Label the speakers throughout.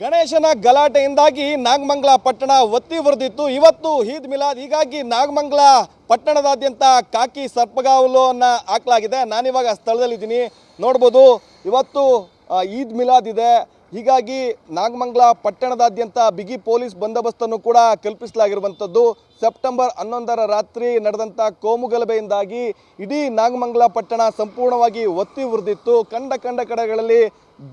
Speaker 1: ಗಣೇಶನ ಗಲಾಟೆಯಿಂದಾಗಿ ನಾಗಮಂಗಲ ಪಟ್ಟಣ ಒತ್ತಿ ಬರೆದಿತ್ತು ಇವತ್ತು ಈದ್ ಮಿಲಾದ್. ಹೀಗಾಗಿ ನಾಗಮಂಗಲ ಪಟ್ಟಣದಾದ್ಯಂತ ಕಾಕಿ ಸರ್ಪಗಾವಲನ್ನು ಹಾಕಲಾಗಿದೆ. ನಾನಿವಾಗ ಸ್ಥಳದಲ್ಲಿದ್ದೀನಿ. ನೋಡ್ಬೋದು, ಇವತ್ತು ಈದ್ ಮಿಲಾದ್ ಇದೆ. ಹೀಗಾಗಿ ನಾಗಮಂಗಲ ಪಟ್ಟಣದಾದ್ಯಂತ ಬಿಗಿ ಪೊಲೀಸ್ ಬಂದೋಬಸ್ತನ್ನು ಕೂಡ ಕಲ್ಪಿಸಲಾಗಿರುವಂಥದ್ದು. ಸೆಪ್ಟೆಂಬರ್ ಹನ್ನೊಂದರ ರಾತ್ರಿ ನಡೆದಂಥ ಕೋಮುಗಲಭೆಯಿಂದಾಗಿ ಇಡೀ ನಾಗಮಂಗಲ ಪಟ್ಟಣ ಸಂಪೂರ್ಣವಾಗಿ ಒತ್ತಿ ಉರಿದಿತ್ತು ಕಂಡ ಕಂಡ ಕಡೆಗಳಲ್ಲಿ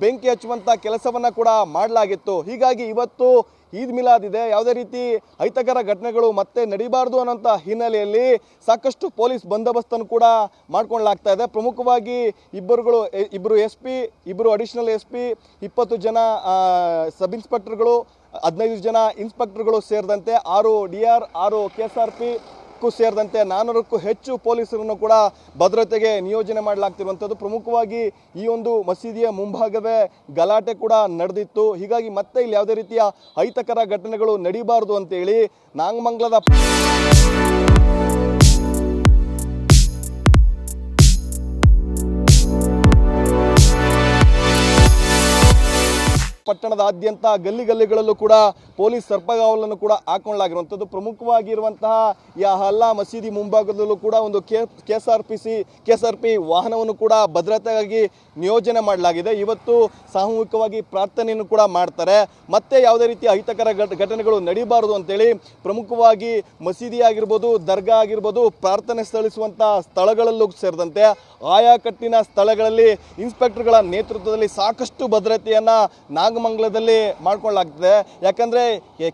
Speaker 1: ಬೆಂಕಿ ಹಚ್ಚುವಂಥ ಕೆಲಸವನ್ನು ಕೂಡ ಮಾಡಲಾಗಿತ್ತು. ಹೀಗಾಗಿ ಇವತ್ತು ಈದ್ ಮಿಲಾದ್ ಇದೆ. ಯಾವುದೇ ರೀತಿ ಅಹಿತಕರ ಘಟನೆಗಳು ಮತ್ತೆ ನಡೀಬಾರ್ದು ಅನ್ನೋಂಥ ಹಿನ್ನೆಲೆಯಲ್ಲಿ ಸಾಕಷ್ಟು ಪೊಲೀಸ್ ಬಂದೋಬಸ್ತನ್ನು ಕೂಡ ಮಾಡ್ಕೊಂಡ್ಲಾಗ್ತಾ ಇದೆ. ಪ್ರಮುಖವಾಗಿ ಇಬ್ಬರುಗಳು ಇಬ್ಬರು ಎಸ್ ಪಿ ಇಬ್ಬರು ಅಡಿಷನಲ್ ಎಸ್ ಪಿ, ಇಪ್ಪತ್ತು ಜನ ಸಬ್ ಇನ್ಸ್ಪೆಕ್ಟರ್ಗಳು, ಹದಿನೈದು ಜನ ಇನ್ಸ್ಪೆಕ್ಟರ್ಗಳು ಸೇರಿದಂತೆ ಆರು ಡಿ ಆರ್, ಆರು ಕೆ ಎಸ್ ಆರ್ ಪಿ ಕ್ಕೂ ಸೇರಿದಂತೆ ನಾನೂರಕ್ಕೂ ಹೆಚ್ಚು ಪೊಲೀಸರನ್ನು ಕೂಡ ಭದ್ರತೆಗೆ ನಿಯೋಜನೆ ಮಾಡಲಾಗ್ತಿರುವಂಥದ್ದು. ಪ್ರಮುಖವಾಗಿ ಈ ಒಂದು ಮಸೀದಿಯ ಮುಂಭಾಗವೇ ಗಲಾಟೆ ಕೂಡ ನಡೆದಿತ್ತು. ಹೀಗಾಗಿ ಮತ್ತೆ ಇಲ್ಲಿ ಯಾವುದೇ ರೀತಿಯ ಅಹಿತಕರ ಘಟನೆಗಳು ನಡೀಬಾರದು ಅಂತೇಳಿ ನಾಗಮಂಗಲದ ಪಟ್ಟಣದಾದ್ಯಂತ ಗಲ್ಲಿ ಗಲ್ಲಿಗಳಲ್ಲೂ ಕೂಡ ಪೊಲೀಸ್ ಸರ್ಪಗಾವಲನ್ನು ಕೂಡ ಹಾಕೊಳ್ಳಲಾಗಿರುವಂಥದ್ದು. ಪ್ರಮುಖವಾಗಿರುವಂತಹ ಈ ಹಲ್ಲಾ ಮಸೀದಿ ಮುಂಭಾಗದಲ್ಲೂ ಕೂಡ ಒಂದು ಕೆ ಕೆ ಎಸ್ ವಾಹನವನ್ನು ಕೂಡ ಭದ್ರತೆಗಾಗಿ ನಿಯೋಜನೆ ಮಾಡಲಾಗಿದೆ. ಇವತ್ತು ಸಾಮೂಹಿಕವಾಗಿ ಪ್ರಾರ್ಥನೆಯನ್ನು ಕೂಡ ಮಾಡ್ತಾರೆ. ಮತ್ತೆ ಯಾವುದೇ ರೀತಿಯ ಅಹಿತಕರ ಘಟ- ಘಟನೆಗಳು ನಡೀಬಾರದು ಅಂತೇಳಿ ಪ್ರಮುಖವಾಗಿ ಮಸೀದಿ ಆಗಿರ್ಬೋದು, ದರ್ಗಾ ಆಗಿರ್ಬೋದು, ಪ್ರಾರ್ಥನೆ ಸ್ಥಳಿಸುವಂಥ ಸ್ಥಳಗಳಲ್ಲೂ ಸೇರಿದಂತೆ ಆಯಾ ಕಟ್ಟಿನ ಸ್ಥಳಗಳಲ್ಲಿ ಇನ್ಸ್ಪೆಕ್ಟರ್ಗಳ ನೇತೃತ್ವದಲ್ಲಿ ಸಾಕಷ್ಟು ಭದ್ರತೆಯನ್ನು ಭದ್ರತೆಯನ್ನ ನಾಗಮಂಗಲದಲ್ಲಿ ಮಾಡ್ಕೊಳ್ಳಲಾಗ್ತದೆ ಯಾಕಂದ್ರೆ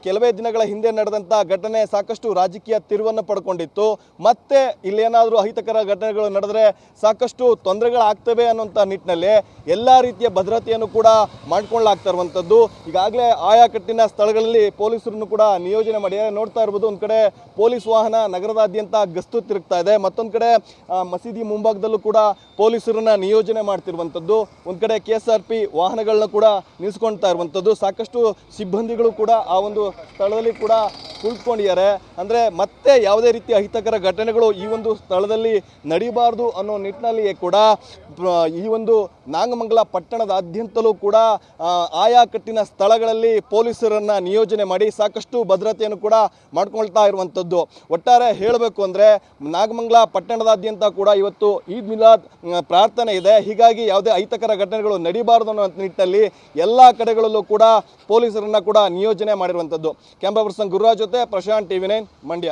Speaker 1: ಕೆಲವೇ ದಿನಗಳ ಹಿಂದೆ ನಡೆದಂಥ ಘಟನೆ ಸಾಕಷ್ಟು ರಾಜಕೀಯ ತಿರುವನ್ನು ಪಡ್ಕೊಂಡಿತ್ತು. ಮತ್ತೆ ಇಲ್ಲೇನಾದರೂ ಅಹಿತಕರ ಘಟನೆಗಳು ನಡೆದ್ರೆ ಸಾಕಷ್ಟು ತೊಂದರೆಗಳಾಗ್ತವೆ ಅನ್ನುವಂಥ ನಿಟ್ಟಿನಲ್ಲಿ ಎಲ್ಲ ರೀತಿಯ ಭದ್ರತೆಯನ್ನು ಕೂಡ ಮಾಡ್ಕೊಳ್ಳಾಗ್ತಾ ಇರುವಂಥದ್ದು ಈಗಾಗಲೇ ಆಯಾ ಕಟ್ಟಿನ ಸ್ಥಳಗಳಲ್ಲಿ ಪೊಲೀಸರನ್ನು ಕೂಡ ನಿಯೋಜನೆ ಮಾಡಿ. ನೋಡ್ತಾ ಇರ್ಬೋದು, ಒಂದು ಕಡೆ ಪೊಲೀಸ್ ವಾಹನ ನಗರದಾದ್ಯಂತ ಗಸ್ತು ತಿರುಗ್ತಾ ಇದೆ. ಮತ್ತೊಂದು ಕಡೆ ಮಸೀದಿ ಮುಂಭಾಗದಲ್ಲೂ ಕೂಡ ಪೊಲೀಸರನ್ನ ನಿಯೋಜನೆ ಮಾಡ್ತಿರುವಂಥದ್ದು, ಒಂದು ಕಡೆ ಕೆ ಎಸ್ ಆರ್ ಪಿ ವಾಹನಗಳನ್ನ ಕೂಡ ನಿಲ್ಸ್ಕೊಳ್ತಾ ಇರುವಂಥದ್ದು, ಸಾಕಷ್ಟು ಸಿಬ್ಬಂದಿಗಳು ಕೂಡ ಆ ಒಂದು ಸ್ಥಳದಲ್ಲಿ ಕೂಡ ಕುಳಿತುಕೊಂಡಿದ್ದಾರೆ ಅಂದರೆ ಮತ್ತೆ ಯಾವುದೇ ರೀತಿಯ ಅಹಿತಕರ ಘಟನೆಗಳು ಈ ಒಂದು ಸ್ಥಳದಲ್ಲಿ ನಡೀಬಾರ್ದು ಅನ್ನೋ ನಿಟ್ಟಿನಲ್ಲಿಯೇ ಕೂಡ ಈ ಒಂದು ನಾಗಮಂಗಲ ಪಟ್ಟಣದಾದ್ಯಂತಲೂ ಕೂಡ ಆಯಾಕಟ್ಟಿನ ಆಯಾ ಕಟ್ಟಿನ ಸ್ಥಳಗಳಲ್ಲಿ ಪೊಲೀಸರನ್ನ ನಿಯೋಜನೆ ಮಾಡಿ ಸಾಕಷ್ಟು ಭದ್ರತೆಯನ್ನು ಕೂಡ ಮಾಡ್ಕೊಳ್ತಾ ಇರುವಂಥದ್ದು. ಒಟ್ಟಾರೆ ಹೇಳಬೇಕು ಅಂದರೆ, ನಾಗಮಂಗಲ ಪಟ್ಟಣದಾದ್ಯಂತ ಕೂಡ ಇವತ್ತು ಈದ್ ಮಿಲಾದ್ ಪ್ರಾರ್ಥನೆ ಇದೆ. ಹೀಗಾಗಿ ಯಾವುದೇ ಅಹಿತಕರ ಘಟನೆಗಳು ನಡೀಬಾರದು ಅನ್ನೋ ನಿಟ್ಟಿನಲ್ಲಿ ಎಲ್ಲ ಕಡೆಗಳಲ್ಲೂ ಕೂಡ ಪೊಲೀಸರನ್ನು ಕೂಡ ನಿಯೋಜನೆ ಮಾಡಿರುವಂಥದ್ದು. ಕ್ಯಾಮ್ರಾ ಪರ್ಸನ್ ಗುರುರಾಜ್ ಜೊತೆ ಪ್ರಶಾಂತ್ ಟಿವಿ ನೈನ್ ಮಂಡ್ಯ.